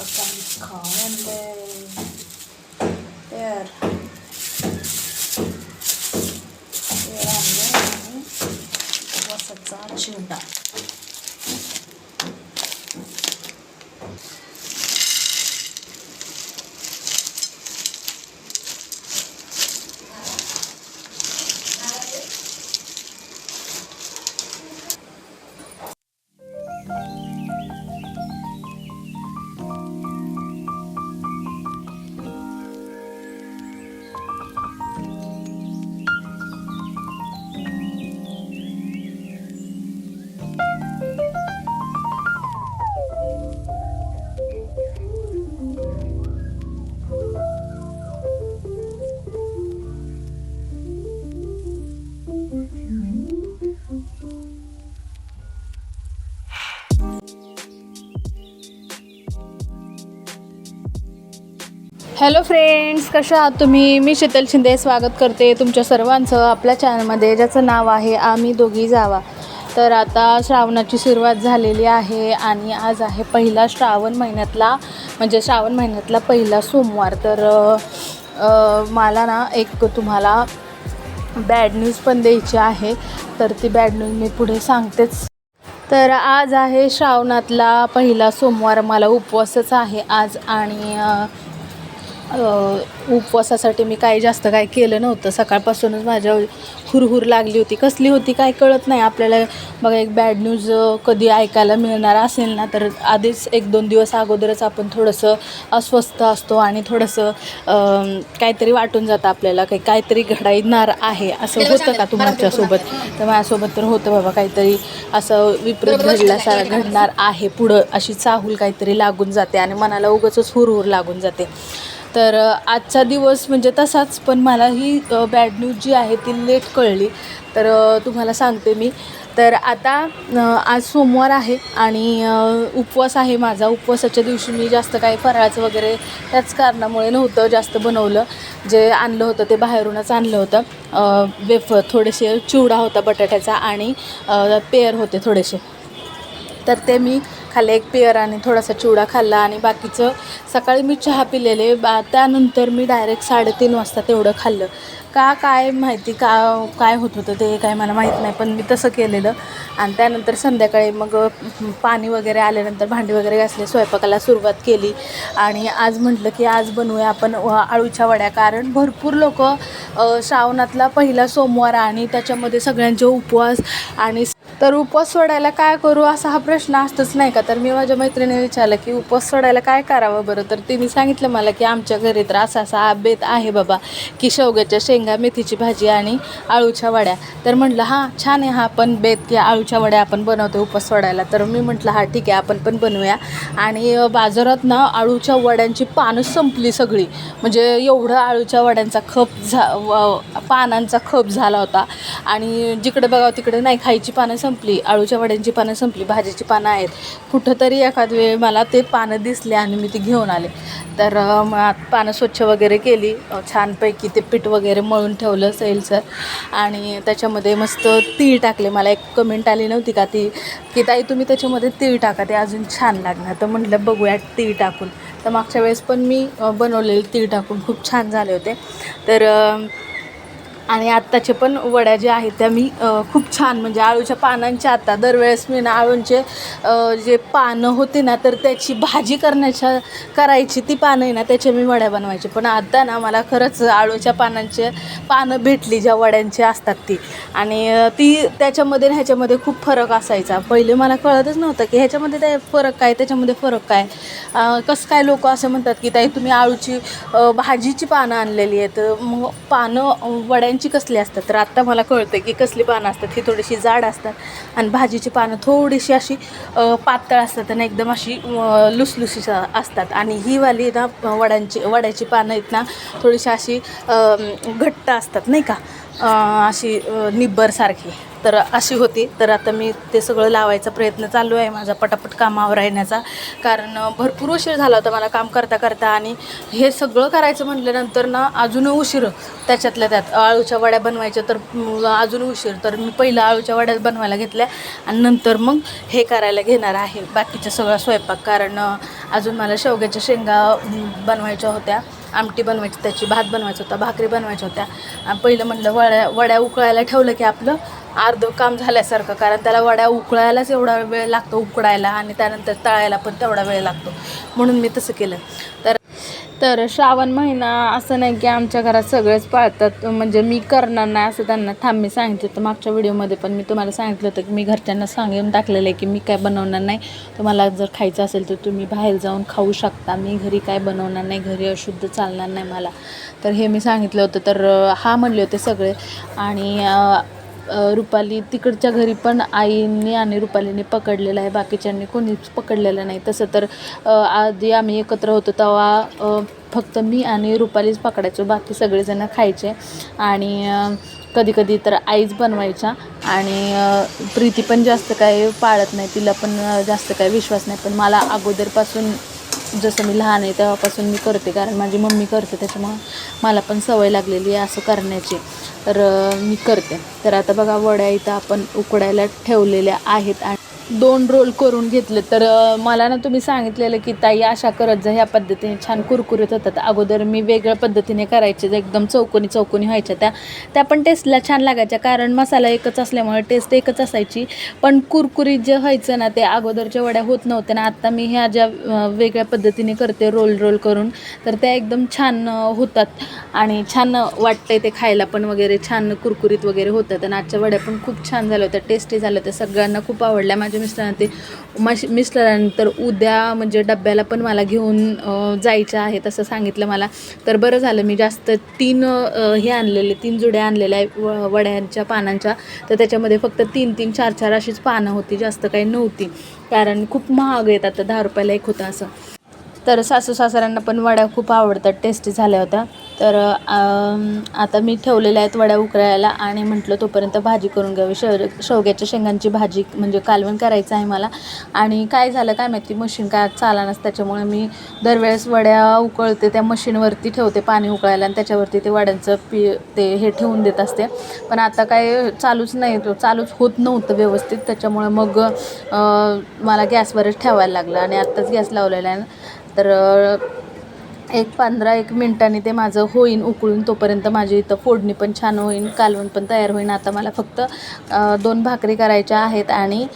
bakalım kahvemde. Değer. Değer anne. Vasatı açığında. Hello friends कशा आहात तुम्ही? मी शीतल शिंदे स्वागत करते तुमच्या सर्वांचं आपल्या चॅनलमध्ये ज्याचं नाव आहे आम्ही दोघी जावा. तर आता श्रावणाची सुरुवात झालेली आहे आणि आज आहे पहिला श्रावण महिन्यातला म्हणजे श्रावण महिन्यातला पहिला सोमवार. तर मला ना एक तुम्हाला बॅड न्यूज पण द्यायची आहे. तर ती बॅड न्यूज मी पुढे सांगतेच. तर आज आहे श्रावणातला पहिला सोमवार. मला उपवासच आहे आज आणि उपवासासाठी मी काही जास्त काय केलं नव्हतं. सकाळपासूनच माझ्या हुरहुर लागली होती. कसली होती काय कळत नाही. आपल्याला बघा एक बॅड न्यूज कधी ऐकायला मिळणार असेल ना तर आधीच एक दोन दिवस अगोदरच आपण थोडंसं अस्वस्थ असतो आणि थोडंसं काहीतरी वाटून जातं आपल्याला. काही काहीतरी घडणार आहे. असं होतं का तुमच्यासोबत तर माझ्यासोबत तर होतं बाबा. काहीतरी असं विपरीत घडल्यासारखं घडणार आहे. पुढं अशी चाहूल काहीतरी लागून जाते आणि मनाला उगाचच हुरहुर लागून जाते. तर आजचा दिवस म्हणजे तसाच पण मला ही बॅड न्यूज जी आहे ती लेट कळली. तर तुम्हाला सांगते मी. तर आता आज सोमवार आहे आणि उपवास आहे माझा. उपवासाच्या दिवशी मी जास्त काही फराळाचं वगैरे त्याच कारणामुळे नव्हतं जास्त बनवलं. जे आणलं होतं ते बाहेरूनच आणलं होतं. अ, वेफर थोडेसे चिवडा होता बटाट्याचा आणि पेअर पेयर होते थोडेसे. तर ते मी खाल्ले एक पेयर आणि थोडासा चिवडा खाल्ला आणि बाकीचं सकाळी मी चहा पिलेले. बा त्यानंतर मी डायरेक्ट साडेतीन वाजता तेवढं खाल्लं. का काय माहिती का काय होत होतं ते काय मला माहीत नाही पण मी तसं केलेलं. आणि त्यानंतर संध्याकाळी मग पाणी वगैरे आल्यानंतर भांडी वगैरे घासले स्वयंपाकाला सुरुवात केली. आणि आज म्हटलं की आज बनवूया आपण आळूच्या वड्या. कारण भरपूर लोक श्रावणातला पहिला सोमवार आणि त्याच्यामध्ये सगळ्यांचे उपवास आणि तर उपवास सोडायला काय करू असा हा प्रश्न असतोच नाही का? तर मी माझ्या मैत्रिणीने विचारलं की उपवास सोडायला काय करावं बरं? तर तिने सांगितलं मला की आमच्या घरी तर असा असा आबेत बेत आहे बाबा की शेवग्याच्या शेंगा मेथीची भाजी आणि आळूच्या वड्या. तर म्हटलं हां छान आहे हा पण बेत की आळूच्या वड्या आपण बनवतो उपवास सोडायला. तर मी म्हटलं हा ठीक आहे आपण पण बनवूया. आणि बाजारात ना आळूच्या वड्यांची पानं संपली सगळी. म्हणजे एवढं आळूच्या वड्यांचा खप झा पानांचा खप झाला होता. आणि जिकडे बघावं तिकडे नाही खायची पानं संपली आळूच्या वड्यांची पानं संपली भाजीची पानं आहेत. कुठंतरी एखाद वेळ मला ते पानं दिसले आणि मी ती घेऊन आले. तर पानं स्वच्छ वगैरे केली. छानपैकी ते पीठ वगैरे मळून ठेवलं सैलसर आणि त्याच्यामध्ये मस्त तीळ टाकले. मला एक कमेंट आली नव्हती का ती की ताई तुम्ही त्याच्यामध्ये तीळ टाका. ते अजून छान लागणार. तर म्हटलं बघूया तीळ टाकून. तर मागच्या वेळेस पण मी बनवलेले तीळ टाकून खूप छान झाले होते. तर आणि आत्ताचे पण वड्या ज्या आहेत त्या मी खूप छान म्हणजे आळूच्या पानांच्या आता दरवेळेस मी ना आळूंचे जे पानं होते ना तर त्याची भाजी करण्याच्या करायची ती पानं आहे ना त्याच्या मी वड्या बनवायचे. पण आता ना मला खरंच आळूच्या पानांचे पानं भेटली ज्या वड्यांची असतात ती. आणि ती त्याच्यामध्ये ह्याच्यामध्ये खूप फरक असायचा. पहिले मला कळतच नव्हतं की ह्याच्यामध्ये त्या फरक काय त्याच्यामध्ये फरक काय. कसं काय लोक असं म्हणतात की ताई तुम्ही आळूची भाजीची पानं आणलेली आहेत. मग पानं अ, वड्यांची कसली असतात? तर आत्ता मला कळतं की कसली पानं असतात? ही थोडीशी जाड असतात. आणि भाजीची पानं थोडीशी अशी पातळ असतात आणि एकदम अशी अ, असतात. आणि ही वाली ना वड्यांची वड्याची पानं आहेत ना थोडीशी अशी घट्ट असतात नाही का? अशी निब्बरसारखी तर अशी होती. तर आता मी ते सगळं लावायचा प्रयत्न चालू आहे माझा पटापट कामावर येण्याचा कारण भरपूर उशीर झाला होता मला काम करता करता आणि हे सगळं करायचं म्हटल्यानंतर ना अजून उशीर त्याच्यातल्या त्यात. आळूच्या वड्या बनवायच्या तर अजून उशीर. तर मी पहिलं आळूच्या वड्या बनवायला घेतल्या आणि नंतर मग हे करायला घेणार आहे. बाकीचा सगळा स्वयंपाक. कारण अजून मला शेवग्याच्या शेंगा बनवायच्या होत्या. आमटी बनवायची त्याची भात बनवायचा होता भाकरी बनवायच्या होत्या. आणि पहिलं म्हटलं वड्या वड्या उकळायला ठेवलं की आपलं अर्धं काम झाल्यासारखं कारण त्याला वड्या उकळायलाच एवढा वेळ लागतो उकडायला आणि त्यानंतर तळायला पण तेवढा वेळ लागतो. म्हणून मी तसं केलं. तर तर श्रावण महिना असं नाही की आमच्या घरात सगळेच पाळतात. म्हणजे मी करणार नाही असं त्यांना थांबी मी सांगितलं होतं. मागच्या व्हिडिओमध्ये पण मी तुम्हाला सांगितलं होतं की मी घरच्यांना सांगून टाकलेलं आहे की मी काय बनवणार नाही. तुम्हाला जर खायचं असेल तर तुम्ही बाहेर जाऊन खाऊ शकता. मी घरी काय बनवणार नाही घरी अशुद्ध चालणार नाही मला. तर हे मी सांगितलं होतं. तर हा म्हणले होते सगळे. आणि रुपाली तिकडच्या घरी पण आईने आणि रुपालीने पकडलेलं आहे. बाकीच्यांनी कोणीच पकडलेलं नाही. तसं तर आधी आम्ही एकत्र होतो तेव्हा फक्त मी आणि रुपालीच पकडायचो. बाकी सगळेजण खायचे. आणि कधी कधी तर आईच बनवायच्या. आणि प्रीती पण जास्त काय पाळत नाही. तिला पण जास्त काय विश्वास नाही. पण मला अगोदरपासून जसं मी लहान आहे तेव्हापासून मी करते. कारण माझी मम्मी करते. त्याच्यामुळं मला पण सवय लागलेली आहे असं करण्याची. तर मी करते. तर आता बघा वड्या इथं आपण उकडायला ठेवलेल्या आहेत आणि दोन रोल करून घेतले. तर मला ना तुम्ही सांगितलेलं की ताई अशा करत जा ह्या पद्धतीने छान कुरकुरीत होतात. अगोदर मी वेगळ्या पद्धतीने करायचे एकदम चौकोनी चौकोनी व्हायच्या त्या. त्या पण टेस्टला छान लागायच्या. कारण मसाला एकच असल्यामुळे टेस्ट एकच असायची. पण कुरकुरीत जे व्हायचं ना ते अगोदरच्या वड्या होत नव्हत्या. ना आत्ता मी ह्या ज्या वेगळ्या पद्धतीने करते रोल रोल करून तर त्या एकदम छान होतात. आणि छान वाटतंय ते खायला पण वगैरे छान कुरकुरीत वगैरे होतात. आणि आजच्या वड्या पण खूप छान झाल्या होत्या. टेस्टी झाल्या होत्या. सगळ्यांना खूप आवडल्या. माझ्या मिस्टरांना ते मश मिस्टरांनंतर उद्या म्हणजे डब्याला पण मला घेऊन जायचं आहे तसं सांगितलं मला. तर बरं झालं मी जास्त तीन हे आणलेले तीन जुड्या आणलेल्या आहे व वड्यांच्या पानांच्या. तर त्याच्यामध्ये फक्त तीन तीन चार चार अशीच पानं होती जास्त काही नव्हती. कारण खूप महाग येतात आता दहा रुपयाला एक होतं असं. तर सासू सासऱ्यांना पण वड्या खूप आवडतात टेस्टी झाल्या होत्या. तर आता मी ठेवलेल्या आहेत वड्या उकळायला आणि म्हटलं तोपर्यंत भाजी करून घ्यावी. शेव शेवग्याच्या शेंगांची भाजी म्हणजे कालवण करायचं आहे मला. आणि काय झालं काय माहिती मशीन काय चालनाच त्याच्यामुळे मी दरवेळेस वड्या उकळते त्या मशीनवरती ठेवते पाणी उकळायला आणि त्याच्यावरती ते वड्यांचं पी ते हे ठेवून देत असते. पण आता काय चालूच नाही तो चालूच होत नव्हतं व्यवस्थित. त्याच्यामुळे मग मला गॅसवरच ठेवायला लागलं आणि आत्ताच गॅस लावलेला आहे. तर एक पंधरा एक मिनटांनी ते माझं होईन उकळून तोपर्यंत माझी इथं फोडणी पण छान होईन कालवण पण तयार होईन. आता मला फक्त दोन भाकरी करायच्या आहेत आणि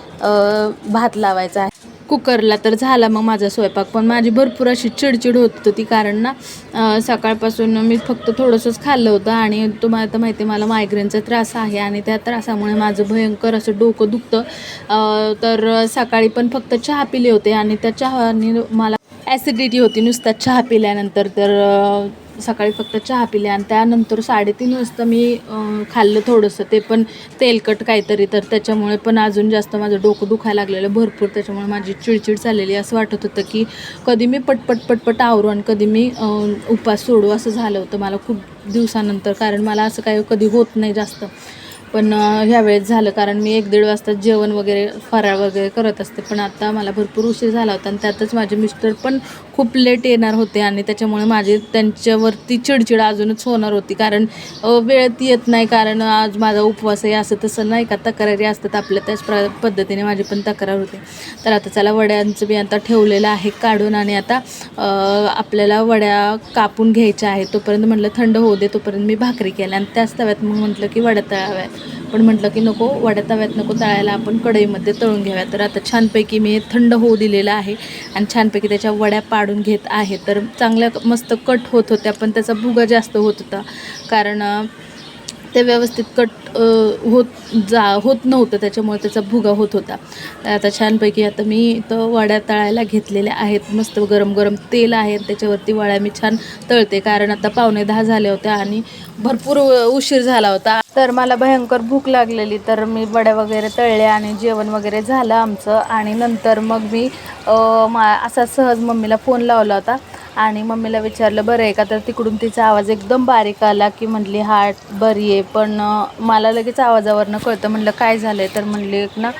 भात लावायचा आहे. कुकरला तर झाला मग माझा स्वयंपाक पण माझी भरपूर अशी चिडचिड होत होती कारण ना सकाळपासून मी फक्त थोडंसंच खाल्लं होतं आणि तुम्हाला तर माहिती आहे मला मायग्रेनचा त्रास आहे आणि त्या त्रासामुळे माझं भयंकर असं डोकं दुखतं. तर सकाळी पण फक्त चहा पिले होते आणि त्या चहाने मला ॲसिडिटी होती. नुसता चहा पिल्यानंतर तर सकाळी फक्त चहा पिले आणि त्यानंतर साडेतीन वाजता मी खाल्लं थोडंसं. ते पण तेलकट काहीतरी. तर त्याच्यामुळे पण अजून जास्त माझं डोकं दुखायला लागलेलं भरपूर. त्याच्यामुळे माझी चिडचिड झालेली. असं वाटत होतं की कधी मी पटपट पटपट आवरू आणि कधी मी उपास सोडू असं झालं होतं मला खूप दिवसानंतर. कारण मला असं काही कधी होत नाही जास्त. पण ह्यावेळेस ह्या वेळेस झालं कारण मी एक दीड वाजता जेवण वगैरे फराळ वगैरे करत असते. पण आता मला भरपूर उशीर झाला होता आणि त्यातच माझे मिस्टर पण खूप लेट येणार होते आणि त्याच्यामुळे माझे त्यांच्यावरती चिडचिड अजूनच होणार होती. कारण वेळेत येत नाही कारण आज माझा उपवास आहे असं तसं नाही का तक्रारी असतात आपल्या त्याच प्र पद्धतीने माझी पण तक्रार होते. तर आता चला वड्यांचं मी आता ठेवलेलं आहे काढून आणि आता आपल्याला वड्या कापून घ्यायच्या आहेत. तोपर्यंत म्हटलं थंड होऊ दे तोपर्यंत मी भाकरी केल्या आणि त्याच तव्यात मग म्हटलं की वड्या तळाव्यात. पण म्हटलं की नको वड्या तव्यात नको तळायला आपण कढईमध्ये तळून घ्याव्या तर आता छानपैकी मी थंड होऊ दिलेलं आहे आणि छानपैकी त्याच्या वड्या पाडून घेत आहे. तर चांगल्या मस्त कट होत होत्या पण त्याचा भुगा जास्त होत होता. कारण ते व्यवस्थित कट होत जा होत नव्हतं त्याच्यामुळे त्याचा भुगा होत होता. आता छानपैकी आता मी इथं वड्या तळायला घेतलेल्या आहेत. मस्त गरम गरम तेल आहे. त्याच्यावरती वड्या मी छान तळते. कारण आता पावणे दहा झाले होत्या आणि भरपूर उशीर झाला होता. तर मला भयंकर भूक लागलेली. तर मी वड्या वगैरे तळल्या आणि जेवण वगैरे झालं आमचं. आणि नंतर मग मी मा असा सहज मम्मीला फोन लावला होता. आणि मम्मीला विचारलं बरं आहे का तर तिकडून तिचा आवाज एकदम बारीक आला की म्हटली हार्ट बरी आहे पण मला लगेच आवाजावरनं कळतं. म्हटलं काय झालं आहे तर म्हणली ना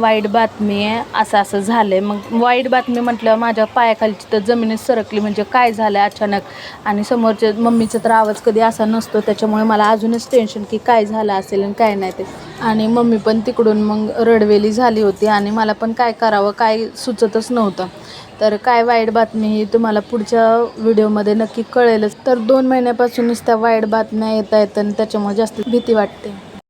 वाईट बातमी आहे असं असं झालं आहे मग वाईट बातमी म्हटलं माझ्या पायाखालची तर जमिनीत सरकली म्हणजे काय झालं आहे अचानक? आणि समोरच्या मम्मीचा तर आवाज कधी असा नसतो त्याच्यामुळे मला अजूनच टेन्शन की काय झालं असेल आणि काय नाही ते. आणि मम्मी पण तिकडून मग रडवेली झाली होती आणि मला पण काय करावं काय सुचतच नव्हतं. तर काय वाईट बातमी ही तुम्हाला पुढच्या व्हिडिओमध्ये नक्की कळेलच. तर दोन महिन्यापासूनच त्या वाईट बातम्या येत आहेत आणि त्याच्यामुळे जास्त भीती वाटते.